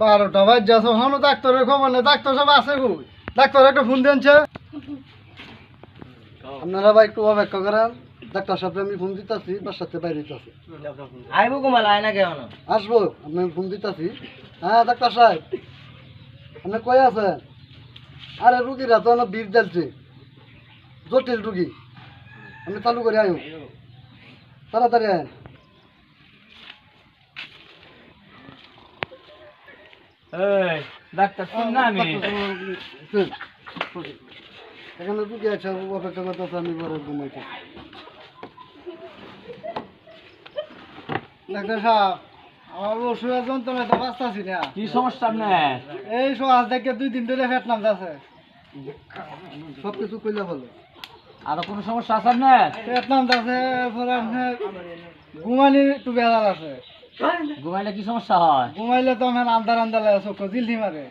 বারোটা বাজ যাচ্ছে হনো ডাক্তারের খবর নেই ডাক্তার সব আছে কই? ডাক্তার একটা ফোন দিনছে আপনারা ভাই একটু অপেক্ষা করেন ডাক্তার সাহেব আমি ফোন দিতেছি বাসাতে বাইরে দিতেছি আইবো কুমাল আয় না কেন আসব আমি ফোন দিতেছি। হ্যাঁ ডাক্তার সাহেব আপনি কই আছেন? আরে রুগীরা তো অনেক ভিড় জ্বালছে। জটিল রুগী। আপনি চালু করে আয়ো তাড়াতাড়ি আয়েন এই ডাক্তার শুন না এখানে রুগী আছে? অপেক্ষা করতেছে আমি ঘরে ঘুমাইতে ডাক্তার সাহেব আমার ওষুধের যন্ত্রণা তো বাঁচতেছি না। কি সমস্যা আপনার? এই সকাল থেকে দুই দিন ধরে ফেট নামতেছে সব কিছু কইলে বলো আরও কোনো সমস্যা আছে আপনার? নামতেছে আপনার ঘুমানি একটু বেড়াল আছে। ঘুমাইলে? কি সমস্যা হয়? ঘুমাইলে তো আমার আন্দার আন্দার লাগে চোখ জিলটি মারে।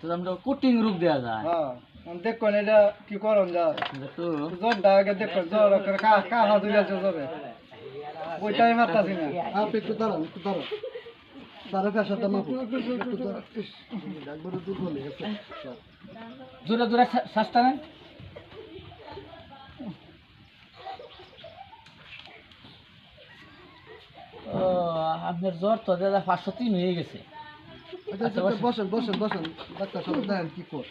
তো আমরা কুটিং রূপ দেওয়া যায়। হ্যাঁ দেখুন এটা কি করুন যা জ্বরটা আগে দেখুন জ্বর করে কা কাহা দুই আছে জ্বরে? ওইটাই মারতাছি না। আপনি একটু দাঁড়ান একটু দাঁড়ান হয়ে জোরে জোরে শ্বাসটা নেন ও আপনার জ্বর তো দাদা পাঁচশো তিন হয়ে গেছে। আচ্ছা, আচ্ছা, বসেন বসেন। বসেন ডাক্তার সাহেব দেখেন কি কর।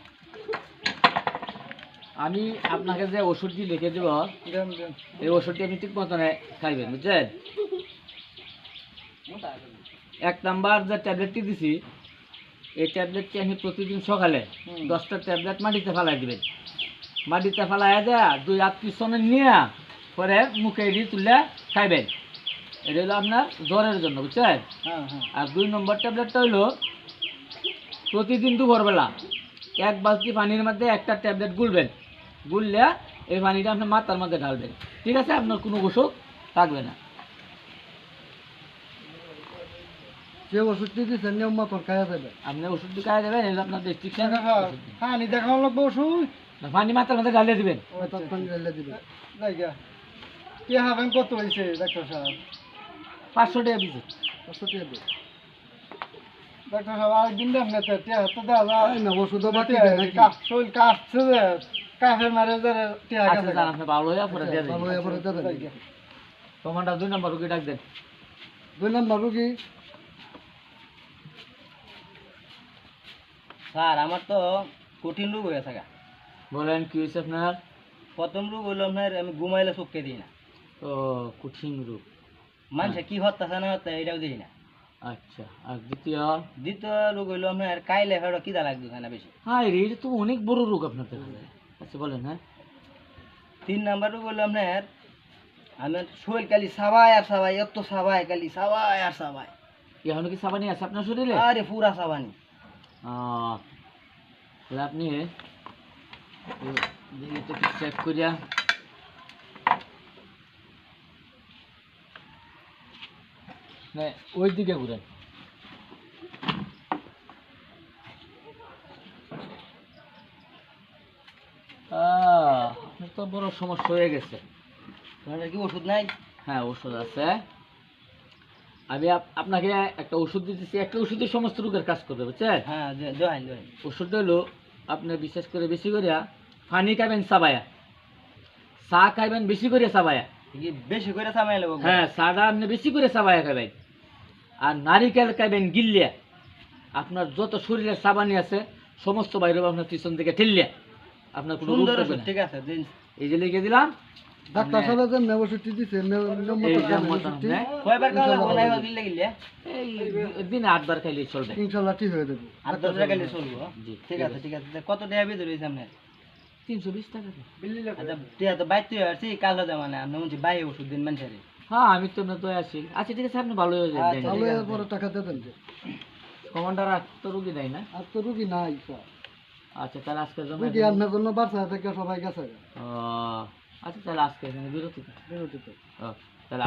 আমি আপনাকে যে ওষুধটি লিখে দেব এই ওষুধটি আপনি ঠিক মতনে খাইবেন বুঝছেন? এক নাম্বার যে ট্যাবলেটটি দিছি এই ট্যাবলেটটি আমি প্রতিদিন সকালে দশটা ট্যাবলেট মাটিতে ফেলাই দিবেন। মাটিতে ফেলাই দেয়া দুই পিছনে নিয়ে পরে মুখে দিয়ে তুলে খাইবেন। এটা হলো আপনার জ্বরের জন্য বুঝছেন? হ্যাঁ হ্যাঁ। আর দুই নম্বর ট্যাবলেটটা হলো প্রতিদিন দুপুরবেলা এক বালতি পানির মধ্যে একটা ট্যাবলেট গুলবেন গুললে এই পানিটা আপনার মাথার মধ্যে ঢালবেন। ঠিক আছে? আপনার কোনো অসুখ থাকবে না। যে ওষুধটি দিচ্ছেন নিয়ম মতন যাবে আপনি ওষুধটি খাই দেবেন এটা আপনার রেস্ট্রিকশন হ্যাঁ নি দেখানো লাগবে ওষুধ। পানি মাথার মধ্যে ঢালিয়ে দিবেন। তখন রেলে দিবে জায়গা হবেন কত হয়েছে ডাক্তার সাহেব? পাঁচশো টাকা ওষুধ দেবে ডাক্তার সাহেব আরেকদিন দেন না তো টিয়া দেওয়া যায়। না ওষুধও বাকি শরীর কাটছে যে মারে টিয়া আচ্ছা আপনি ভালো হয়ে পরে দিয়ে ভালো হয়ে পরে দেবেন কমান্ডার দুই নম্বর রুগী ডাক দেন। দুই নম্বর রুগী? স্যার আমার তো কঠিন রোগ হয়ে থাকা বলেন কি হয়েছে আপনার? প্রথম রোগ হইল আপনার আমি ঘুমাইলে চোখকে দিই না। ও কঠিন রোগ। মানুষে কি হত্যাছে না হত্যা এটাও দিই না। আচ্ছা আর দ্বিতীয়? দ্বিতীয় রোগ হইল আপনার কাইলে ফেরো কিদা লাগবে না বেশি। হ্যাঁ রে এটা তো অনেক বড় রোগ আপনার দেখা আচ্ছা বলেন হ্যাঁ। তিন নাম্বার রোগ হইল আপনার আমার শরীর খালি সাবাই আর সাবাই এত সাবাই খালি সাবাই আর সাবাই। এখন কি সাবানি আছে আপনার শরীরে? আরে পুরা সাবানি। আপনি চেক করিয়া না ওই দিকে ঘুরেন তো বড় সমস্যা হয়ে গেছে। কি ওষুধ নাই? হ্যাঁ ওষুধ আছে। আমি আপনাকে একটা ওষুধ দিতেছি। একটা ওষুধই সমস্ত রোগের কাজ করবে বুঝছেন? হ্যাঁ ওষুধটা হলো আপনি বিশেষ করে বেশি করিয়া পানি খাবেন সাবায়া। চা খাইবেন বেশি করে সাবায়া। বেশি করে লাগবো? হ্যাঁ চাটা আপনি বেশি করে সাবায়া খাবেন আর নারিকেল খাইবেন গিল্লিয়া আপনার যত শরীরের সাবানি আছে সমস্ত বাইরে আপনার পিছন থেকে ঠেললিয়া আপনার কোনো রোগ সুন্দর থাকবে না। ঠিক আছে এই যে লিখে দিলাম। ডাক্তার সাহেব যে নেব ওষুধটি দিছে নিয়ম এই মতো যে খাবেন মতো ওষুধটি আপনি কয়বার খাওয়া লাগবো? না গিলে গিলে এই দিনে আটবার খাইলে চলবে। ঠিক হয়ে যাবে। আর দশ টাকা গেলে চলবো? জি, ঠিক আছে ঠিক আছে। কত টাকা বিয়ে রয়েছে আপনার? তিনশো বিশ টাকা। আচ্ছা বাইতে আসছি কাল মানে আপনি বাইরে ওষুধ দিন মানুষের হ্যাঁ আমি তো না তো আছি। আচ্ছা ঠিক আছে আপনি ভালো হয়ে আচ্ছা, যাবেন ভালো হয়ে পরে টাকা দেবেন যে। কমান্ডার আর তো রুগী নাই না? আর তো রুগী নাই স্যার। আচ্ছা তাহলে আজকে জন্য রুগী আপনার জন্য বাসা থেকে সবাই গেছে। ও, আচ্ছা তাহলে আজকে বিরতি। বিরতিতে ও, তাহলে